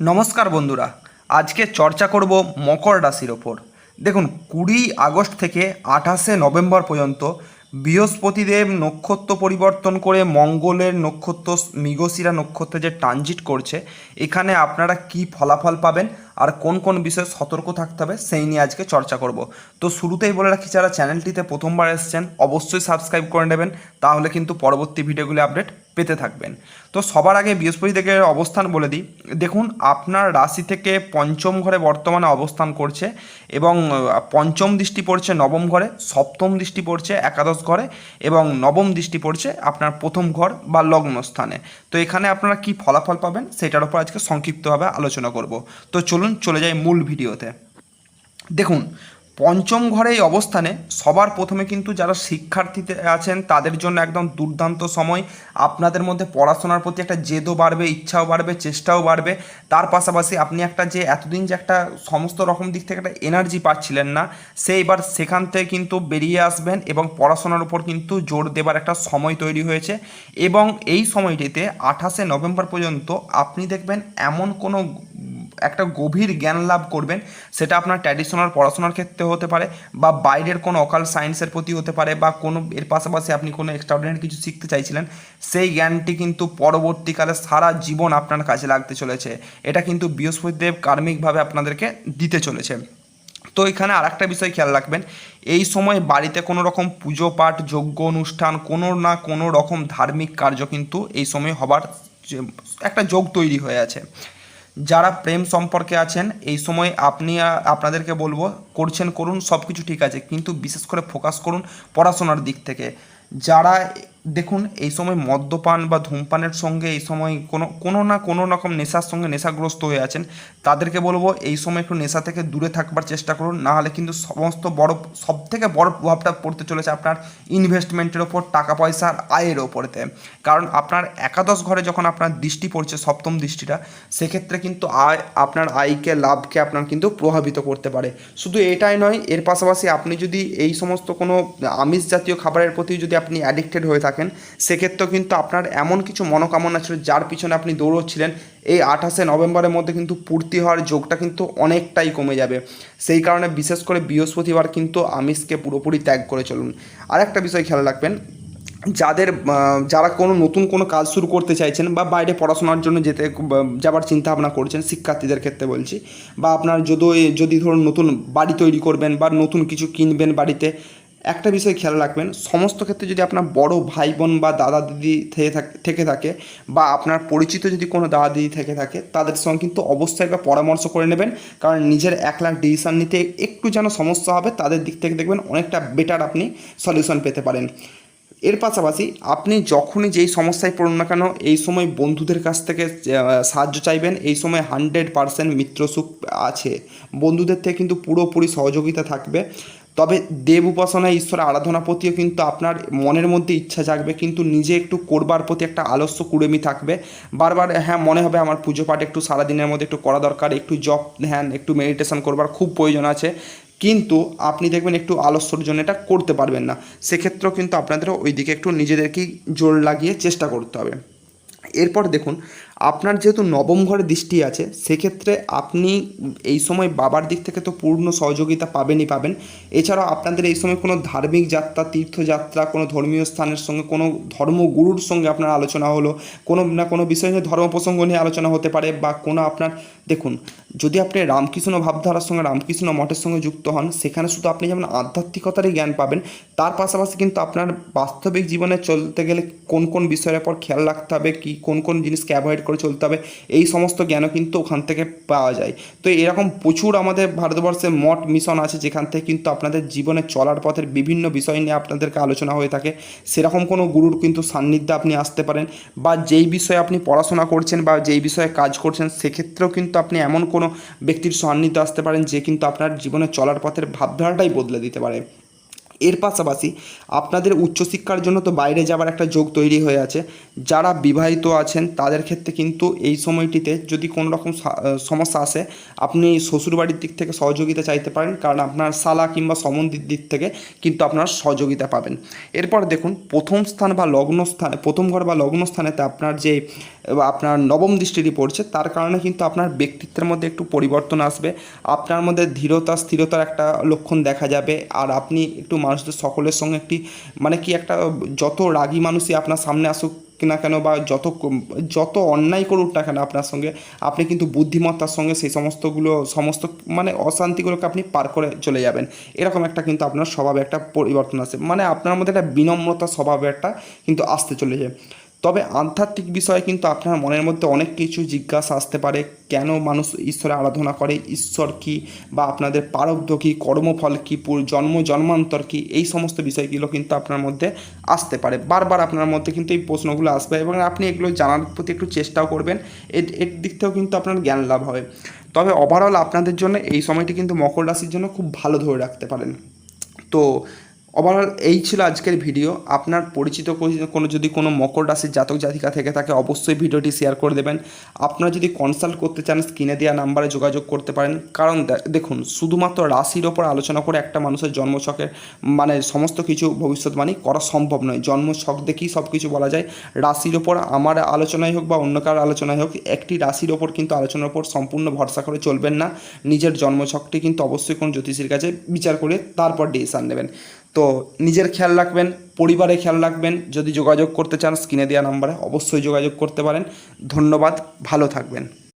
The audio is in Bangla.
নমস্কার বন্ধুরা, আজকে চর্চা করব মকর রাশির ওপর। দেখুন, কুড়ি আগস্ট থেকে আঠাশে নভেম্বর পর্যন্ত বৃহস্পতিদেব নক্ষত্র পরিবর্তন করে মঙ্গলের নক্ষত্র, মৃগশিরা নক্ষত্রে যে ট্রানজিট করছে, এখানে আপনারা কি ফলাফল পাবেন আর কোন কোন বিষয়ে সতর্ক থাকতে হবে সেই নিয়ে আজকে চর্চা করব। তো শুরুতেই বলে রাখি, যারা চ্যানেলটিতে প্রথমবার এসেছেন, অবশ্যই সাবস্ক্রাইব করে নেবেন, তাহলে কিন্তু পরবর্তী ভিডিওগুলি আপডেট পেতে থাকবেন। তো সবার আগে বৃহস্পতি থেকে অবস্থান বলে দিই। দেখুন, আপনার রাশি থেকে পঞ্চম ঘরে বর্তমানে অবস্থান করছে এবং পঞ্চম দৃষ্টি পড়ছে নবম ঘরে, সপ্তম দৃষ্টি পড়ছে একাদশ ঘরে এবং নবম দৃষ্টি পড়ছে আপনার প্রথম ঘর বা লগ্ন স্থানে। তো এখানে আপনারা কি ফলাফল পাবেন সেটার উপর আজকে সংক্ষিপ্তভাবে আলোচনা করব। তো চলুন চলে যাই মূল ভিডিওতে। দেখুন পঞ্চম ঘরে এই অবস্থানে সবার প্রথমে কিন্তু যারা শিক্ষার্থীতে আছেন, তাদের জন্য একদম দুর্দান্ত সময়। আপনাদের মধ্যে পড়াশোনার প্রতি একটা জেদও বাড়বে, ইচ্ছাও বাড়বে, চেষ্টাও বাড়বে। তার পাশাপাশি আপনি একটা যে এতদিন যে একটা সমস্ত রকম দিক থেকে একটা এনার্জি পাচ্ছিলেন না সেই এবার সেখান থেকে কিন্তু বেরিয়ে আসবেন এবং পড়াশোনার উপর কিন্তু জোর দেবার একটা সময় তৈরি হয়েছে। এবং এই সময়টিতে আঠাশে নভেম্বর পর্যন্ত আপনি দেখবেন এমন কোনো একটা গভীর জ্ঞান লাভ করবেন, সেটা আপনার ট্র্যাডিশনাল পড়াশোনার ক্ষেত্রে হতে পারে বা বাইরের কোনো অকাল সায়েন্সের প্রতি হতে পারে বা কোনো, এর পাশাপাশি আপনি কোনো এক্সট্রাঅর্ডিনারি কিছু শিখতে চাইছিলেন, সেই জ্ঞানটি কিন্তু পরবর্তীকালে সারা জীবন আপনার কাজে লাগতে চলেছে। এটা কিন্তু বৃহস্পতিদেব কার্মিকভাবে আপনাদেরকে দিতে চলেছে। তো এখানে আর একটা বিষয় খেয়াল রাখবেন, এই সময় বাড়িতে কোনো রকম পুজো পাঠ, যজ্ঞ অনুষ্ঠান, কোনো না কোনো রকম ধার্মিক কার্য কিন্তু এই সময় হবার একটা যোগ তৈরি হয়ে আছে। যারা প্রেম সম্পর্কে আছেন, এই সময় আপনি আপনাদেরকে বলব, করছেন, করুন সব কিছু ঠিক আছে। কিন্তু বিশেষ করে ফোকাস করুন পড়াশোনার দিক থেকে। যারা, দেখুন, এই সময় মদ্যপান বা ধূমপানের সঙ্গে এই সময় কোনো কোনো না কোনো রকম নেশার সঙ্গে নেশাগ্রস্ত হয়ে আছেন, তাদেরকে বলব এই সময় একটু নেশা থেকে দূরে থাকবার চেষ্টা করুন না হলে কিন্তু সমস্ত বড় সব থেকে বড় প্রভাবটা পড়তে চলেছে আপনার ইনভেস্টমেন্টের ওপর, টাকা পয়সার আয়ের ওপরেতে। কারণ আপনার একাদশ ঘরে যখন আপনার দৃষ্টি পড়ছে, সপ্তম দৃষ্টিটা, সেক্ষেত্রে কিন্তু আয়, আপনার আয়কে, লাভকে আপনার কিন্তু প্রভাবিত করতে পারে। শুধু এটাই নয়, এর পাশাপাশি আপনি যদি এই সমস্ত কোনো আমিষ জাতীয় খাবারের প্রতি যদি আপনি অ্যাডিক্টেড হয়ে থাকেন, সেক্ষেত্রেও কিন্তু আপনার এমন কিছু মনোকামনা ছিল যার পিছনে আপনি দৌড়চ্ছিলেন। এই আঠাশে নভেম্বরের মধ্যে কিন্তু পূর্তি হওয়ার যোগটা কিন্তু অনেকটাই কমে যাবে। সেই কারণে বিশেষ করে বৃহস্পতিবার কিন্তু আমিষকে পুরোপুরি ত্যাগ করে চলুন। আর একটা বিষয় খেয়াল রাখবেন, যাদের যারা কোনো নতুন কোনো কাজ শুরু করতে চাইছেন বা বাইরে পড়াশোনার জন্য যেতে, যাবার চিন্তা ভাবনা করছেন, শিক্ষার্থীদের ক্ষেত্রে বলছি, বা আপনার যদি যদি ধরুন নতুন বাড়ি তৈরি করবেন বা নতুন কিছু কিনবেন বাড়িতে একটা বিষয় খেয়াল রাখবেন, সমস্ত ক্ষেত্রে যদি আপনার বড় ভাই বোন বা দাদা দিদি থেকে থেকে, থাকে বা আপনার পরিচিত যদি কোনো দাদা দিদি থেকে থাকে, তাদের সঙ্গে কিন্তু অবশ্যই একবার পরামর্শ করে নেবেন। কারণ নিজের এক লাখ ডিসিশান নিতে একটু যেন সমস্যা হবে, তাদের দিক থেকে দেখবেন অনেকটা বেটার আপনি সলিউশন পেতে পারেন। এর পাশাপাশি আপনি যখনই যেই সমস্যায় পড়ুন না কেন, এই সময় বন্ধুদের কাছ থেকে সাহায্য চাইবেন। এই সময় হান্ড্রেড পারসেন্ট মিত্রসুখ আছে। বন্ধুদের থেকে কিন্তু পুরোপুরি সহযোগিতা থাকবে। তবে দেব উপাসনা ঈশ্বর আরাধনা প্রতিও কিন্তু আপনার মনের মধ্যে ইচ্ছা জাগবে, কিন্তু নিজে একটু করবার প্রতি একটা আলস্য কুড়েমি থাকবে। বারবার হ্যাঁ মনে হবে আমার পুজো পাঠ একটু সারাদিনের মধ্যে একটু করা দরকার, একটু জপ, ধ্যান, একটু মেডিটেশন করবার খুব প্রয়োজন আছে। কিন্তু আপনি দেখবেন একটু আলস্যর জন্য এটা করতে পারবেন না। সেক্ষেত্রেও কিন্তু আপনাদের ওই দিকে একটু নিজেদেরকেই জোর লাগিয়ে চেষ্টা করতে হবে। এরপর দেখুন আপনার যেহেতু নবম ঘরে দৃষ্টি আছে, সেক্ষেত্রে আপনি এই সময় বাবার দিক থেকে তো পূর্ণ সহযোগিতা পাবেনই পাবেন। এছাড়াও আপনাদের এই সময় কোনো ধার্মিক যাত্রা, তীর্থযাত্রা, কোনো ধর্মীয় স্থানের সঙ্গে, কোনো ধর্মগুরুর সঙ্গে আপনার আলোচনা হলো, কোনো না কোনো বিষয় নিয়ে ধর্ম প্রসঙ্গ নিয়ে আলোচনা হতে পারে বা কোনো আপনার, দেখুন, যদি আপনি রামকৃষ্ণ ভাবধারার সঙ্গে, রামকৃষ্ণ মঠের সঙ্গে যুক্ত হন, সেখানে শুধু আপনি যেমন আধ্যাত্মিকতারই জ্ঞান পাবেন, তার পাশাপাশি কিন্তু আপনার বাস্তবিক জীবনে চলতে গেলে কোন কোন বিষয়ের উপর খেয়াল রাখতে হবে, কি কোন কোন জিনিসকে অ্যাভয়েড করে চলতে হবে। এই সমস্ত জ্ঞানও কিন্তু ওখান থেকে পাওয়া যায়। তো এরকম প্রচুর আমাদের ভারতবর্ষে মঠ, মিশন আছে, যেখান থেকে কিন্তু আপনাদের জীবনে চলার পথের বিভিন্ন বিষয় নিয়ে আপনাদেরকে আলোচনা হয়ে থাকে। সেরকম কোনো গুরুর কিন্তু সান্নিধ্যে আপনি আসতে পারেন বা যেই বিষয়ে আপনি পড়াশোনা করছেন বা যেই বিষয়ে কাজ করছেন, সেক্ষেত্রেও কিন্তু আপনি এমন কোনো ব্যক্তির সান্নিধ্যে আসতে পারেন যে কিন্তু আপনার জীবনে চলার পথের ভাবধারাটাই বদলে দিতে পারে। এর পাশাপাশি আপনাদের উচ্চশিক্ষার জন্য তো বাইরে যাবার একটা যোগ তৈরি হয়ে আছে। যারা বিবাহিত আছেন, তাদের ক্ষেত্রে কিন্তু এই সময়টিতে যদি কোনো রকম সমস্যা আসে, আপনি শ্বশুরবাড়ির দিক থেকে সহযোগিতা চাইতে পারেন। কারণ আপনার সালা কিংবা সম্বন্ধির দিক থেকে কিন্তু আপনার সহযোগিতা পাবেন। এরপর দেখুন, প্রথম স্থান বা লগ্ন স্থান, প্রথম ঘর বা লগ্ন স্থানেতে আপনার যে আপনার নবম দৃষ্টিটি পড়ছে, তার কারণে কিন্তু আপনার ব্যক্তিত্বের মধ্যে একটু পরিবর্তন আসবে। আপনার মধ্যে ধীরতা, স্থিরতার একটা লক্ষণ দেখা যাবে। আর আপনি একটু মানুষদের সকলের সঙ্গে একটি মানে কি একটা, যত রাগী মানুষই আপনার সামনে আসুক না কেন বা যত যত অন্যায় করুক না কেন আপনার সঙ্গে, আপনি কিন্তু বুদ্ধিমত্তার সঙ্গে সেই সমস্তগুলো, সমস্ত মানে অশান্তিগুলোকে আপনি পার করে চলে যাবেন। এরকম একটা কিন্তু আপনার স্বভাবে একটা পরিবর্তন আসে মানে আপনার মধ্যে একটা বিনম্রতা স্বভাবে একটা কিন্তু আসতে চলেছে। তবে আধ্যাত্মিক বিষয়ে কিন্তু আপনার মনের মধ্যে অনেক কিছু জিজ্ঞাসা আসতে পারে, কেন মানুষ ঈশ্বরে আরাধনা করে, ঈশ্বর কি বা আপনাদের প্রারব্ধ কী, কর্মফল কী জন্ম, জন্মান্তর কী, এই সমস্ত বিষয়গুলো কিন্তু আপনার মধ্যে আসতে পারে। বারবার আপনার মধ্যে কিন্তু এই প্রশ্নগুলো আসবে এবং আপনি এগুলো জানার প্রতি একটু চেষ্টাও করবেন, এর দিক থেকেও কিন্তু আপনার জ্ঞান লাভ হবে। তবে ওভারঅল আপনাদের জন্য এই সময়টি কিন্তু মকর রাশির জন্য খুব ভালো ধরে রাখতে পারেন। তো ওভারঅল এই ছিল আজকের ভিডিও আপনার পরিচিত কোনো- যদি কোনো মকর রাশির জাতক জাতিকা থেকে থাকে, অবশ্যই ভিডিওটি শেয়ার করে দেবেন। আপনারা যদি কনসাল্ট করতে চান স্ক্রিনে দেওয়া নাম্বারে যোগাযোগ করতে পারেন। কারণ দেখুন, শুধুমাত্র রাশির ওপর আলোচনা করে একটা মানুষের জন্মছকের মানে সমস্ত কিছু ভবিষ্যৎবাণী করা সম্ভব নয়। জন্মছক দেখেই সব কিছু বলা যায়। রাশির ওপর আমার আলোচনাই হোক বা অন্য কারোর আলোচনাই হোক, একটি রাশির ওপর কিন্তু আলোচনার ওপর সম্পূর্ণ ভরসা করে চলবেন না। নিজের জন্মছকটি কিন্তু অবশ্যই কোনো জ্যোতিষীর কাছে বিচার করে তারপর ডিসিশান নেবেন। তো নিজের খেয়াল রাখবেন পরিবারে খেয়াল রাখবেন। যদি যোগাযোগ করতে চান, স্ক্রিনে দেওয়া নাম্বারে অবশ্যই যোগাযোগ করতে পারেন। ধন্যবাদ, ভালো থাকবেন।